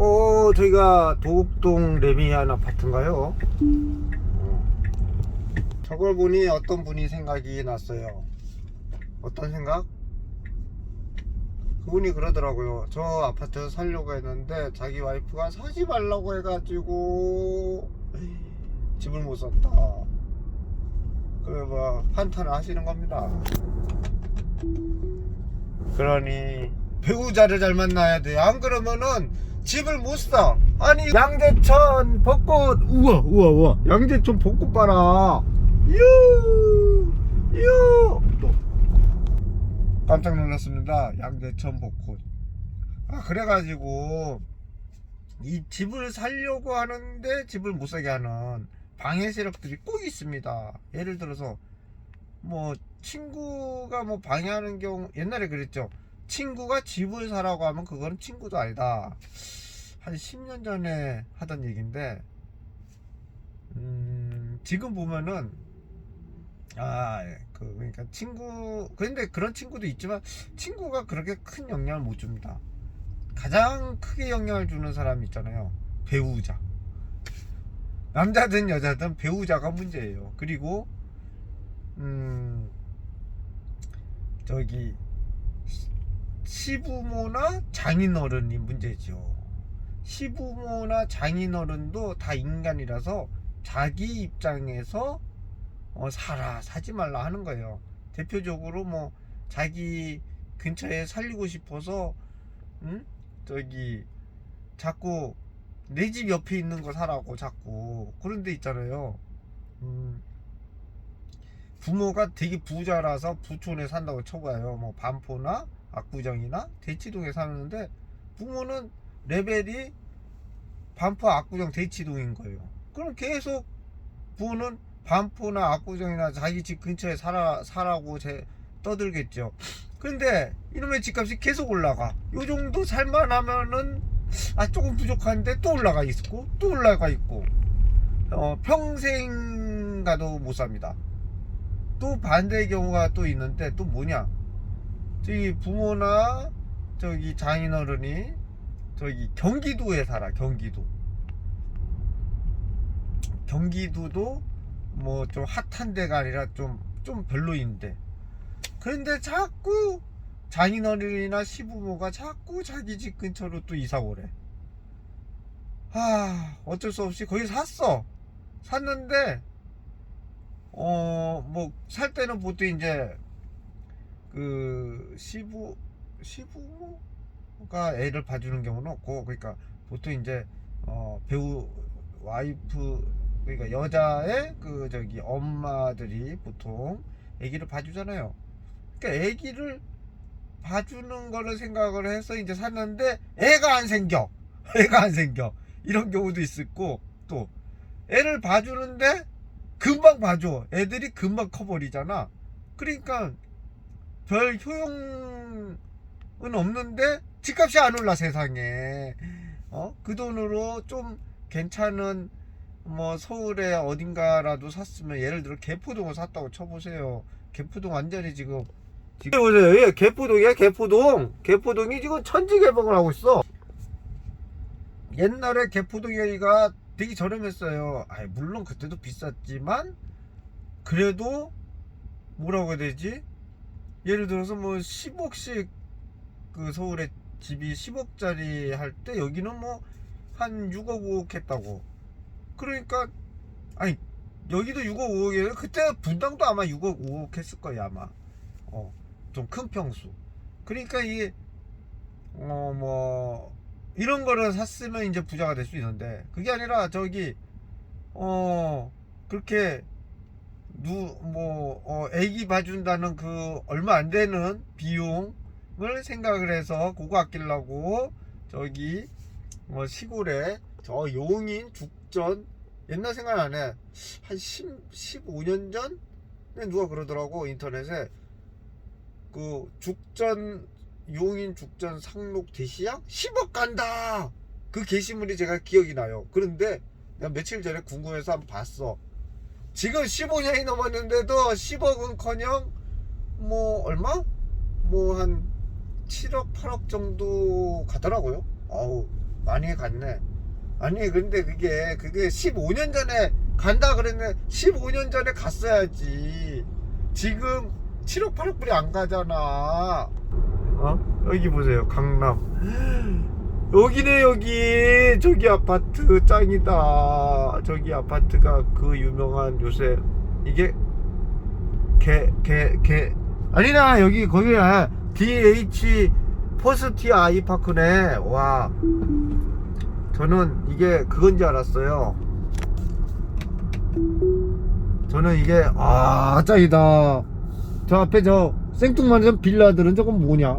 어, 저희가 도곡동 레미안 아파트인가요? 어. 저걸 보니 어떤 분이 생각이 났어요. 어떤 생각? 그분이 그러더라고요. 저 아파트 살려고 했는데 자기 와이프가 사지 말라고 해가지고 집을 못 샀다. 그래 뭐 한탄을 하시는 겁니다. 그러니 배우자를 잘 만나야 돼. 안 그러면은 집을 못 사. 아니 양재천 벚꽃 우와 우와 우와 양재천 벚꽃 봐라. 유 유. 또 깜짝 놀랐습니다. 양재천 벚꽃. 아 그래가지고 이 집을 살려고 하는데 집을 못 사게 하는 방해 세력들이 꼭 있습니다. 예를 들어서 뭐 친구가 뭐 방해하는 경우 옛날에 그랬죠. 친구가 집을 사라고 하면 그거는 친구도 아니다. 한 10년 전에 하던 얘기인데 음, 지금 보면은 아, 예, 그 그러니까 친구 그런데 그런 친구도 있지만 친구가 그렇게 큰 영향을 못 줍니다. 가장 크게 영향을 주는 사람 있잖아요. 배우자. 남자든 여자든 배우자가 문제예요. 그리고 음 저기 시- 시부모나 장인어른이 문제죠. 시부모나 장인어른도 다 인간이라서 자기 입장에서 어, 사라 사지 말라 하는 거예요. 대표적으로 뭐 자기 근처에 살리고 싶어서 응? 저기 자꾸 내 집 옆에 있는 거 사라고 자꾸 그런 데 있잖아요. 음, 부모가 되게 부자라서 부촌에 산다고 쳐봐요. 뭐 반포나 압구정이나 대치동에 사는데 부모는 레벨이 반포 압구정 대치동인 거예요. 그럼 계속 부모는 반포나 압구정이나 자기 집 근처에 살아 살라고 제 떠들겠죠. 근데 이놈의 집값이 계속 올라가. 요 정도 살만하면은 아 조금 부족한데 또 올라가 있고 또 올라가 있고 어 평생 가도 못 삽니다. 또 반대의 경우가 또 있는데 또 뭐냐? 저기 부모나 저기 장인어른이 저기 경기도에 살아 경기도. 경기도도 뭐 좀 핫한 데가 아니라 좀좀 별로인데 그런데 자꾸 장인어른이나 시부모가 자꾸 자기 집 근처로 또 이사 오래. 아 어쩔 수 없이 거기 샀어. 샀는데 어 뭐 살 때는 보통 이제 그 시부 시부모가 애를 봐주는 경우는 없고 그러니까 보통 이제 어 배우 와이프 그러니까 여자의 그 저기 엄마들이 보통 아기를 봐주잖아요. 그러니까 아기를 봐주는 거를 생각을 해서 이제 샀는데 애가 안 생겨. 애가 안 생겨. 이런 경우도 있었고 또 애를 봐주는데 금방 봐줘. 애들이 금방 커버리잖아. 그러니까 별 효용은 없는데 집값이 안 올라 세상에. 어? 그 돈으로 좀 괜찮은 뭐 서울에 어딘가라도 샀으면 예를 들어 개포동을 샀다고 쳐보세요. 개포동 완전히 지금 지금 보세요. 예, 개포동이야 개포동. 개포동이 지금 천지 개방을 하고 있어. 옛날에 개포동이가 되게 저렴했어요. 아 물론 그때도 비쌌지만 그래도 뭐라고 해야 되지? 예를 들어서 뭐 10억씩 그 서울에 집이 10억짜리 할 때 여기는 뭐 한 6억 5억 했다고. 그러니까 아니 여기도 6억 5억이에요. 그때 분당도 아마 6억 5억 했을 거야 아마. 어, 좀 큰 평수. 그러니까 이게 어 뭐 이런 거를 샀으면 이제 부자가 될 수 있는데 그게 아니라 저기 어 그렇게 누뭐 애기 봐준다는 그 얼마 안 되는 비용을 생각을 해서 그거 아끼려고 저기 뭐 시골에 저 용인 죽전 옛날 생각 안 해. 한 10, 15년 전에 누가 그러더라고 인터넷에 그 죽전 용인 죽전 상록 대시양 10억 간다. 그 게시물이 제가 기억이 나요. 그런데 내가 며칠 전에 궁금해서 한번 봤어. 지금 15년이 넘었는데도 10억은커녕 뭐 얼마? 뭐 한 7억 8억 정도 가더라고요. 아우 많이 갔네. 아니 근데 그게 그게 15년 전에 간다 그랬는데 15년 전에 갔어야지. 지금 7억 8억 불이 안 가잖아. 어? 여기 보세요 강남. 여기네 여기. 저기 아파트 짱이다. 저기 아파트가 그 유명한 요새 이게 개 개 개. 아니나 여기 거기야 DH 포스티 아이 파크네. 와. 저는 이게 그건 줄 알았어요. 저는 이게 아 짱이다. 저 앞에 저 생뚱맞은 빌라들은 저건 뭐냐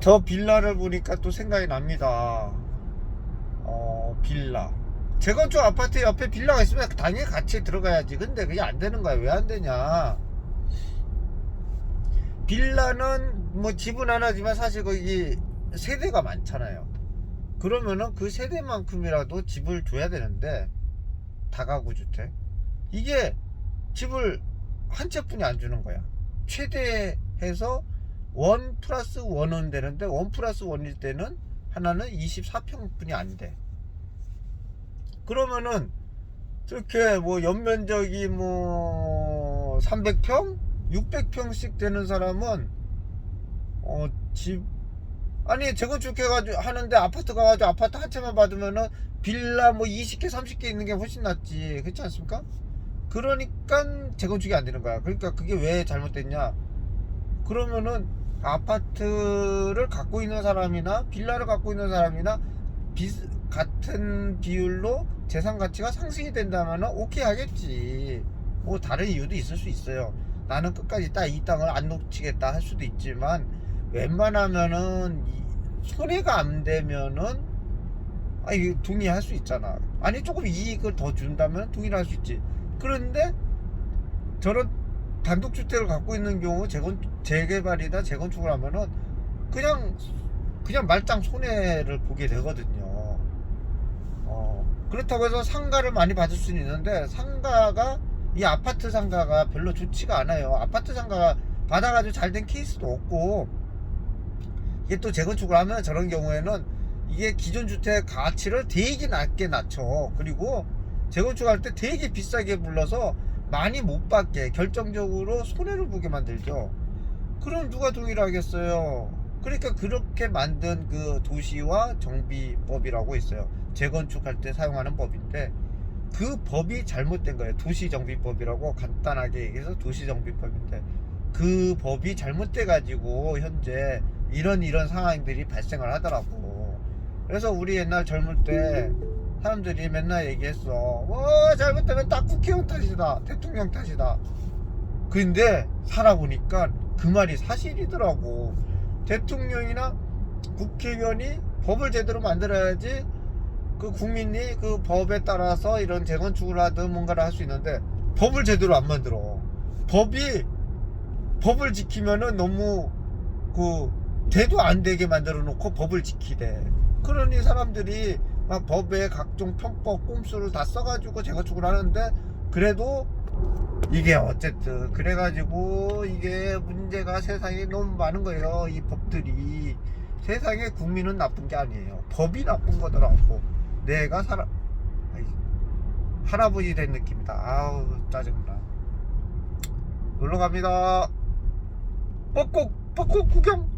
저 빌라를 보니까 또 생각이 납니다. 어 빌라. 재건축 아파트 옆에 빌라가 있으면 당연히 같이 들어가야지. 근데 그게 안 되는 거야. 왜 안 되냐? 빌라는 뭐 집은 하나지만 사실 거기 세대가 많잖아요. 그러면은 그 세대만큼이라도 집을 줘야 되는데 다가구 주택. 이게 집을 한 채뿐이 안 주는 거야. 최대해서 원 플러스 원은 되는데 원 플러스 원일 때는 하나는 24평뿐이 안 돼 그러면은 저렇게 뭐 연면적이 뭐 300평, 600평씩 되는 사람은 어 집 아니 재건축 해 가지고 하는데 아파트 가 가지고 아파트 한 채만 받으면은 빌라 뭐 20개, 30개 있는 게 훨씬 낫지 그렇지 않습니까? 그러니까 재건축이 안 되는 거야. 그러니까 그게 왜 잘못됐냐? 그러면은 아파트를 갖고 있는 사람이나 빌라를 갖고 있는 사람이나 비, 같은 비율로 재산 가치가 상승이 된다면 오케이 하겠지. 뭐 다른 이유도 있을 수 있어요. 나는 끝까지 딱 이 땅을 안 놓치겠다 할 수도 있지만 웬만하면은 이- 손해가 안 되면은 아 이게 동의할 수 있잖아. 아니 조금 이익을 더 준다면 동의를 할수 있지. 그런데 저런 단독주택을 갖고 있는 경우 재건 재개발이다 재건축을 하면은 그냥 그냥 말짱 손해를 보게 되거든요. 어, 그렇다고 해서 상가를 많이 받을 수는 있는데 상가가 이 아파트 상가가 별로 좋지가 않아요. 아파트 상가가 받아가지고 잘 된 케이스도 없고 이게 또 재건축을 하면 저런 경우에는 이게 기존 주택 가치를 되게 낮게 낮춰. 그리고 재건축할 때 되게 비싸게 불러서 많이 못 받게 결정적으로 손해를 보게 만들죠. 그럼 누가 동의를 하겠어요? 그러니까 그렇게 만든 그 도시와 정비법이라고 있어요. 재건축할 때 사용하는 법인데 그 법이 잘못된 거예요. 도시정비법이라고 간단하게 얘기해서 도시정비법인데 그 법이 잘못돼 가지고 현재 이런 이런 상황들이 발생을 하더라고. 그래서 우리 옛날 젊을 때 사람들이 맨날 얘기했어. 와 잘못되면 딱 국회의원 탓이다, 대통령 탓이다. 근데 살아보니까 그 말이 사실이더라고. 대통령이나 국회의원이 법을 제대로 만들어야지 그 국민이 그 법에 따라서 이런 재건축을 하든 뭔가를 할 수 있는데 법을 제대로 안 만들어. 법이 법을 지키면은 너무 그 대도 안 되게 만들어 놓고 법을 지키대. 그러니 사람들이 막 법에 각종 편법 꼼수를 다 써가지고 재건축을 하는데 그래도 이게 어쨌든 그래가지고 이게 문제가 세상에 너무 많은 거예요. 이 법들이 세상에 국민은 나쁜 게 아니에요. 법이 나쁜 거더라고. 내가 살아 아이, 할아버지 된 느낌이다. 아우 짜증나. 놀러 갑니다. 벚꽃 벚꽃 구경.